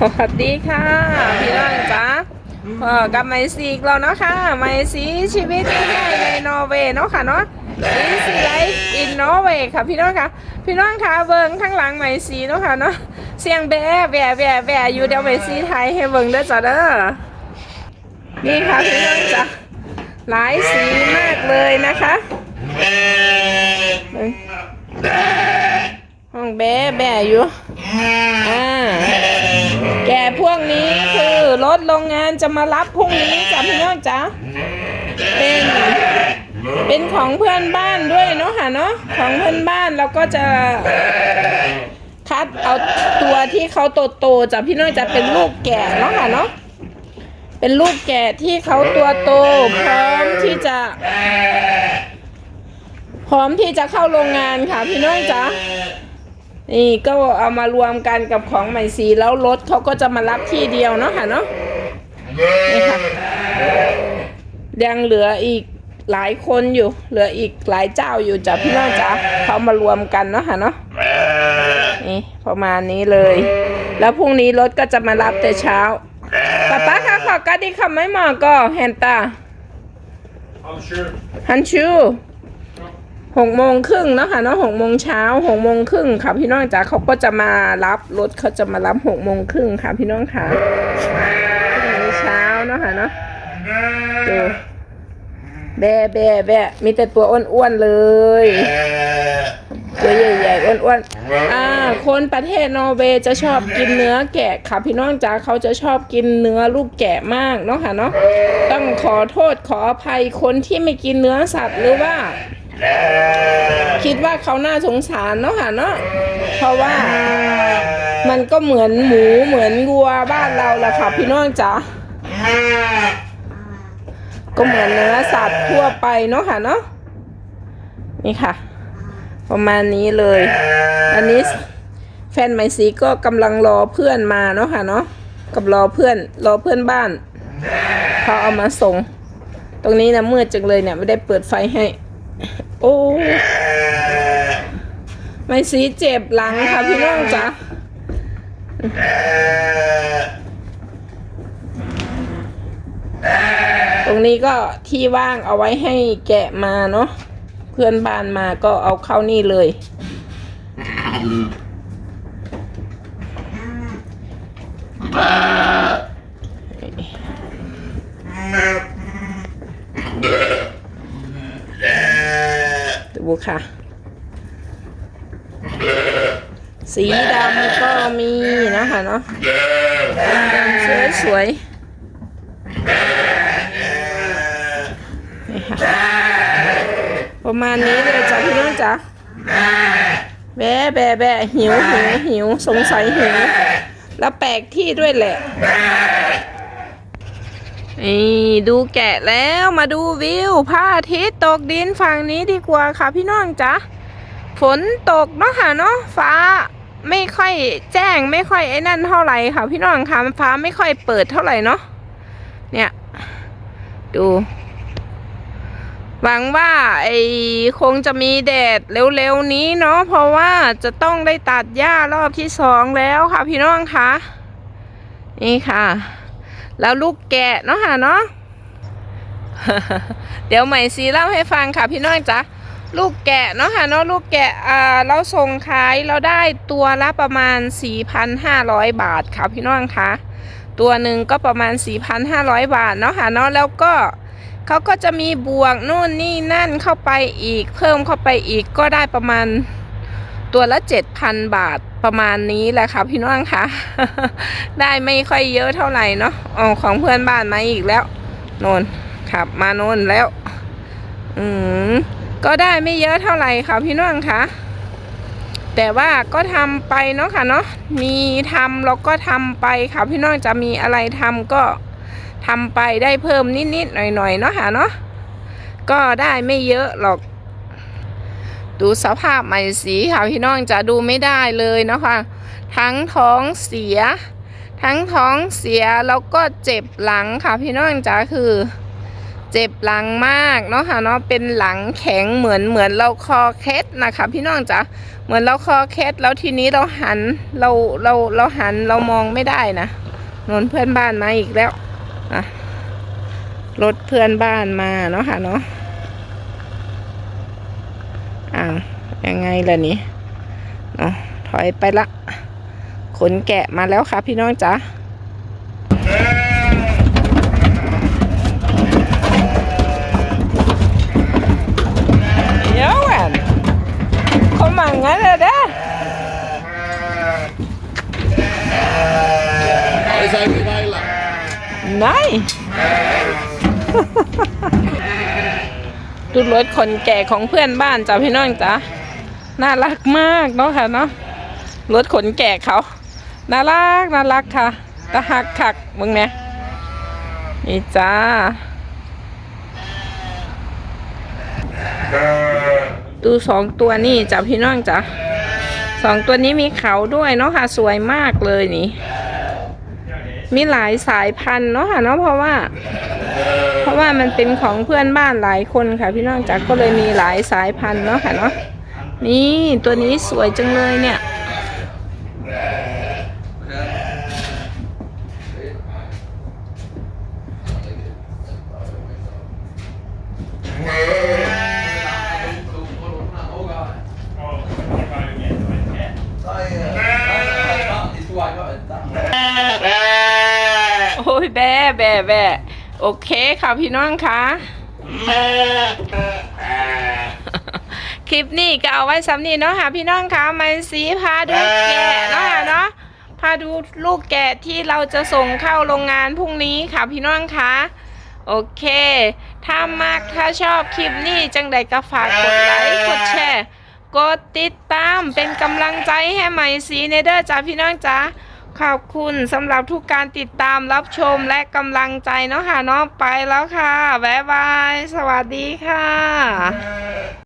สวัสดีค่ะ พี่น้องจ๊ะพอกับไมซีกแล้วเนาะค่ะไมซีชีวิตง่ายๆในนอร์เวย์เนาะค่ะเนาะ Easy Life in Norway ค่ะพี่น้องค่ะพี่น้องค่ะเบิ้งข้างหลังไมซีเนาะค่ะเนาะเสียงแบะแบะแบะแบะอยู่เดี๋ยวไมซีไทยให้เบิ้งเด้อจ้ะเด้อนี่ค่ะพี่น้องจ้ะหลายสีมากเลยนะคะห้องแบะแบะอยู่อ่า แก่พวกนี้คือรถโรงงานจะมารับพรุ่งนี้จ้ะพี่น้องจ๊ะเป็นเป็นของเพื่อนบ้านด้วยเนาะค่ะเนาะของเพื่อนบ้านแล้วก็จะคัดเอาตัวที่เขาโตๆจ้ะพี่น้องจะเป็นลูกแก่เนาะค่ะเนาะเป็นลูกแก่ที่เขาตัวโตพร้อมที่จะพร้อมที่จะเข้าโรงงานค่ะพี่น้องจ๊ะ นี่ก็เอามารวมกันกับของใหม่สีแล้วรถเขาก็จะมารับที่เดียวเนาะค่ะเนาะนี่ค่ะยังเหลืออีกหลายคนอยู่ เหลืออีกหลายเจ้าอยู่จ้ะพี่น้องจ๋าเขามารวมกันเนาะค่ะเนาะนี่ประมาณนี้เลย แล้วพรุ่งนี้รถก็จะมารับแต่เช้าป้าป้าคะขอกระดิกคำไม่หมอก็แฮนตา I'm sure. ฮันชู หกโมงครึ่งเนาะค่ะเนาะหกโมงเช้าหกโมงครึ่งค่ะพี่น้องจ๋าเขาก็จะมารับรถเขาจะมารับหกโมงครึ่งค่ะพี่น้องค่ะเช้าเนาะค่ะเนาะดูแบะแบะแบะมีแต่ตัวอ้วนๆเลยตัวใหญ่ๆอ้วนๆอ่า คนประเทศนอร์เวย์จะชอบกินเนื้อแกะค่ะพี่น้องจ๋าเขาจะชอบกินเนื้อลูกแกะมากเนาะค่ะเนาะต้องขอโทษขออภัยคนที่ไม่กินเนื้อสัตว์หรือว่า คิดว่าเขาน่าสงสารเนาะค่ะเนาะเพราะว่ามันก็เหมือนหมูเหมือนวัวบ้านเราแหละค่ะพี่น้องจ๋าก็เหมือนเนื้อสัตว์ทั่วไปเนาะค่ะเนาะนี่ค่ะ ประมาณนี้เลย อันนี้แฟนไหมสีก็กำลังรอเพื่อนมาเนาะค่ะเนาะกับรอเพื่อนรอเพื่อนบ้านเขาเอามาส่ง ตรงนี้นะมืดจังเลยเนี่ยไม่ได้เปิดไฟให้ โอ้ไม่สีเจ็บหลังค่ะพี่น้องจ๊ะตรงนี้ก็ที่ว่างเอาไว้ให้แกะมาเนาะเพื่อนบ้านมาก็เอาเข้านี่เลย ดูค่ะ สีดำก็มีนะคะเนาะดำสวยๆนี่ค่ะประมาณนี้เลยจ้ะพี่น้องจ้ะแบะแบะแบะหิวหิวหิวสงสัยหิว แล้วแปลกที่ด้วยแหละ นี่ดูแกะแล้วมาดูวิวพระอาทิตย์ตกดินฝั่งนี้ดีกว่าค่ะพี่น้องจ๊ะฝนตกเนาะค่ะเนาะฟ้าไม่ค่อยแจ้งไม่ค่อยไอ้นั่นเท่าไหร่ค่ะ พี่น้องค่ะฟ้าไม่ค่อยเปิดเท่าไหร่เนาะเนี่ย ดู หวังว่าไอ้คงจะมีแดดเร็วๆนี้เนาะเพราะว่าจะต้องได้ตัดหญ้ารอบที่สองแล้วค่ะ พี่น้องค่ะนี่ค่ะ แล้วลูกแกะเนาะค่ะเนาะเดี๋ยวใหม่ซีเล่าให้ฟังค่ะพี่น้องจ๊ะลูกแกะเนาะค่ะเนาะลูกแกะอ่าเราส่งขายเราได้ตัวละประมาณ 4,500 บาทค่ะพี่น้องคะตัวหนึ่งก็ประมาณ 4,500 บาทเนาะค่ะเนาะแล้วก็เขาก็จะมีบวกนู่นนี่นั่นเข้าไปอีก เพิ่มเข้าไปอีกก็ได้ประมาณตัวละ 7,000 บาท ประมาณนี้แหละค่ะพี่น้องคะได้ไม่ค่อยเยอะเท่าไหร่เนาะออของเพื่อนบ้านมาอีกแล้วโนนขับมาโนนแล้ว อืมก็ได้ไม่เยอะเท่าไหร่ค่ะพี่น้องคะแต่ว่าก็ทำไปเนาะค่ะเนาะมีทำเราก็ทำไปค่ะพี่น้องจะมีอะไรทำก็ทำไปได้เพิ่มนิดๆหน่อยๆเนาะค่ะเนาะก็ได้ไม่เยอะหรอก ดูสภาพใหม่สีค่ะพี่น้องจะดูไม่ได้เลยนะคะทั้งท้องเสีย ทั้งท้องเสียแล้วก็เจ็บหลังค่ะพี่น้องจ๋าคือ เจ็บหลังมากเนาะค่ะเนาะเป็นหลังแข็งเหมือนเหมือนเราคอเคล็ดนะคะพี่น้องจ๋าเหมือนเราคอเคล็ดแล้วทีนี้เราหันเราเราเราหันเรามองไม่ได้นะนนเพื่อนบ้านมาอีกแล้วนะรถเพื่อนบ้านมาเนาะค่ะเนาะอ้าว ยังไงล่ะนี่เนาะถอยไปละ ขนแกะมาแล้วค่ะพี่น้องจ๋า Johan! Kom mange er det? Alle sier vi veiler. Nei! ดูรถคนแก่ของเพื่อนบ้านจ้ะพี่น้องจ้ะ น่ารักมากเนาะค่ะเนาะรถขนแก่เขาน่ารักน่ารักค่ะตะหักคักมึงเนี่ยนี่จ้าดูสองตัวนี่จ้ะพี่น้องจ้ะสองตัวนี้มีเขาด้วยเนาะค่ะ สวยมากเลยนี่ มีหลายสายพันธุ์เนาะค่ะเนาะเพราะว่า เพราะว่ามันเป็นของเพื่อนบ้านหลายคนค่ะ พี่น้องจ๋าก็เลยมีหลายสายพันธุ์เนาะค่ะเนาะ นี่ตัวนี้สวยจังเลยเนี่ย โอ้ยแบ่แบ่แบ่โอเคค่ะพี่น้องคะ คลิปนี้ก็เอาไว้สำนีเนาะค่ะพี่น้องคะมันสีพาดูแกะเนาะค่ะเนาะพาดูลูกแกะที่เราจะส่งเข้าโรงงานพรุ่งนี้ค่ะพี่น้องคะโอเค ถ้ามากถ้าชอบคลิปนี้จังใดก็ฝากกดไลค์กดแชร์กดติดตามเป็นกำลังใจให้ใหม่สีเนเดอร์จ้าพี่น้องจ้าขอบคุณสำหรับทุกการติดตามรับชมและกำลังใจเนาะค่ะเนาะไปแล้วค่ะ บ๊ายบาย สวัสดีค่ะ